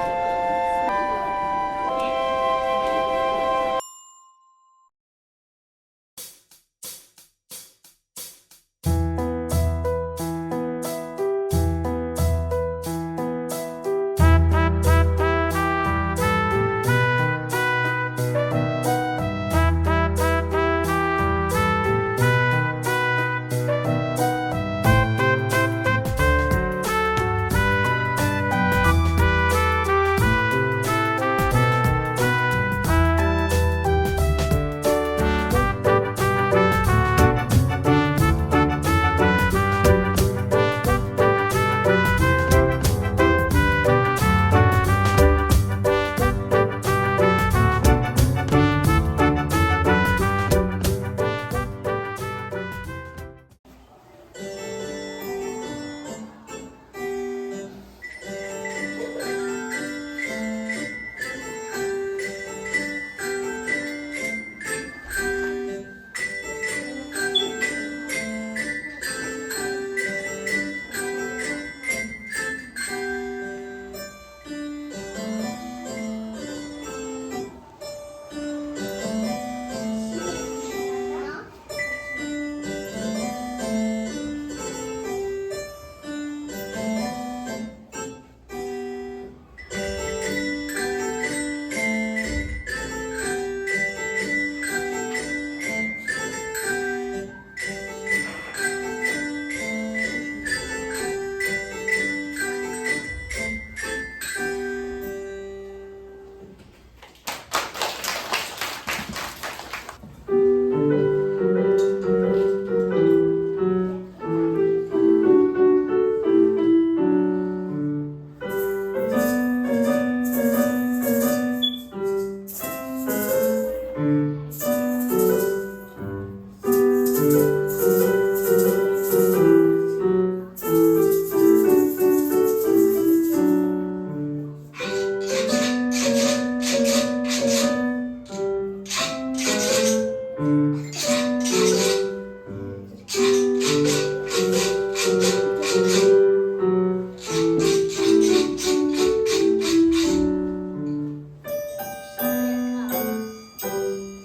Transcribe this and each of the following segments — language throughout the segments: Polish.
you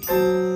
Música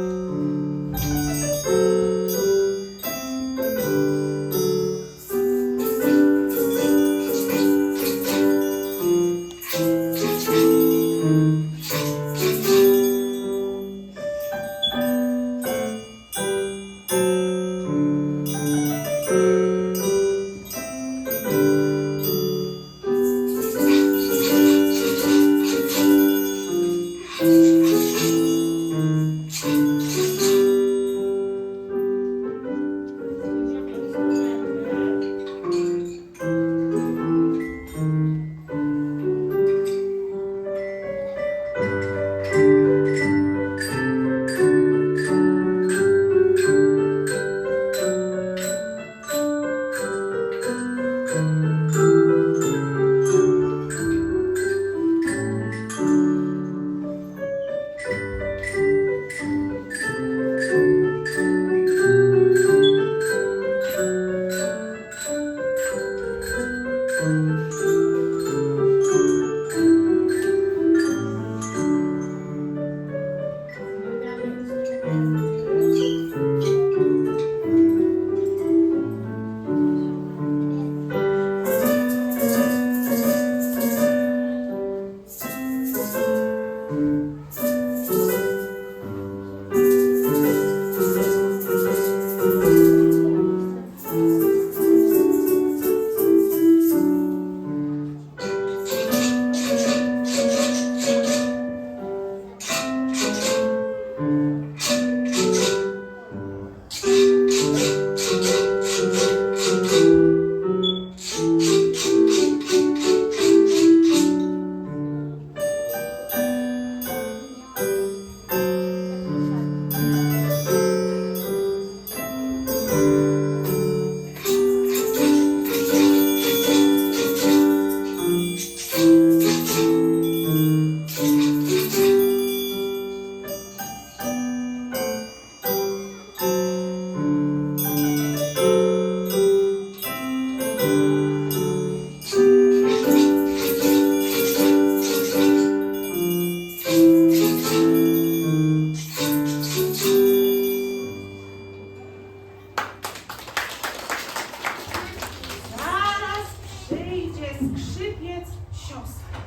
Lipiec siostra.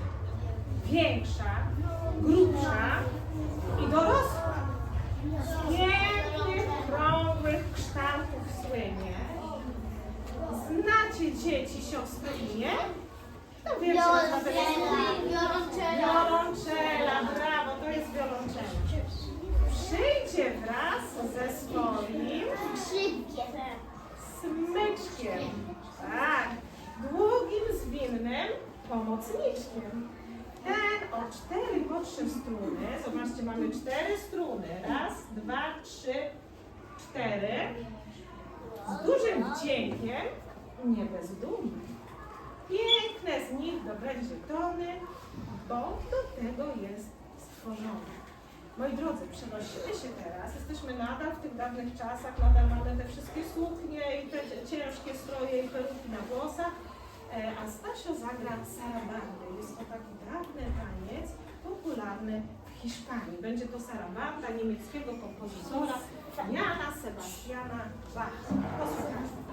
Większa, grubsza i dorosła. Z pięknych, krągłych kształtów słynie. Znacie dzieci siostry imię? No wiem, teraz Wiolonczela, brawo, to jest wiolonczela. Przyjdzie wraz ze swoim smyczkiem. Tak, zwinnym pomocniczkiem. Ten o cztery po trzy struny, zobaczcie, mamy cztery struny. Raz, dwa, trzy, cztery. Z dużym wdziękiem, nie bezdumny. Piękne z nich dobędzie tony, bo do tego jest stworzony. Moi drodzy, przenosimy się teraz. Jesteśmy nadal w tych dawnych czasach, nadal mamy te wszystkie suknie i te ciężkie stroje i peruki na włosach. E, A Stasio zagra sarabandę. Jest to taki dawny taniec, popularny w Hiszpanii. Będzie to sarabanda niemieckiego kompozytora Jana Sebastiana Bacha. Posłuchajmy.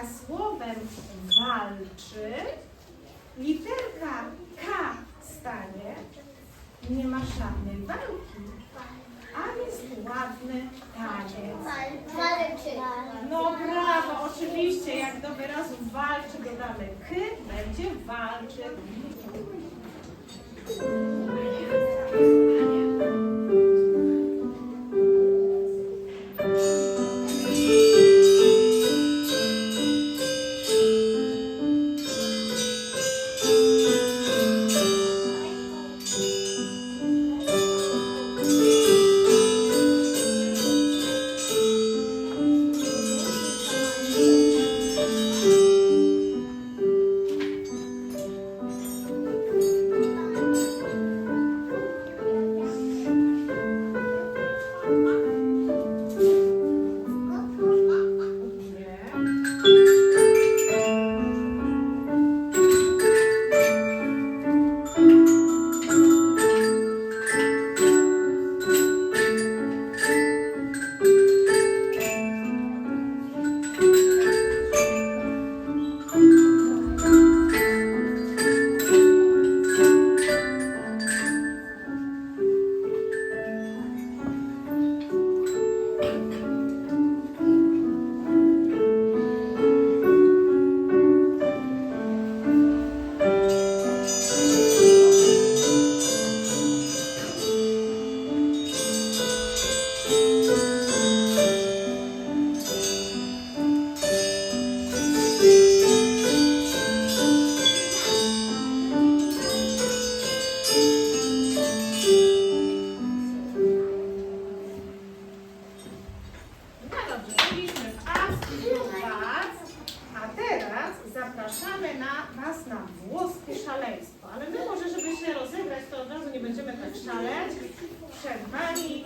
Za słowem walczy literka K stanie, nie ma żadnej walki, a jest ładny taniec. Walczy. No brawo, oczywiście, jak do wyrazu walczy dodamy k, będzie walczy. Money.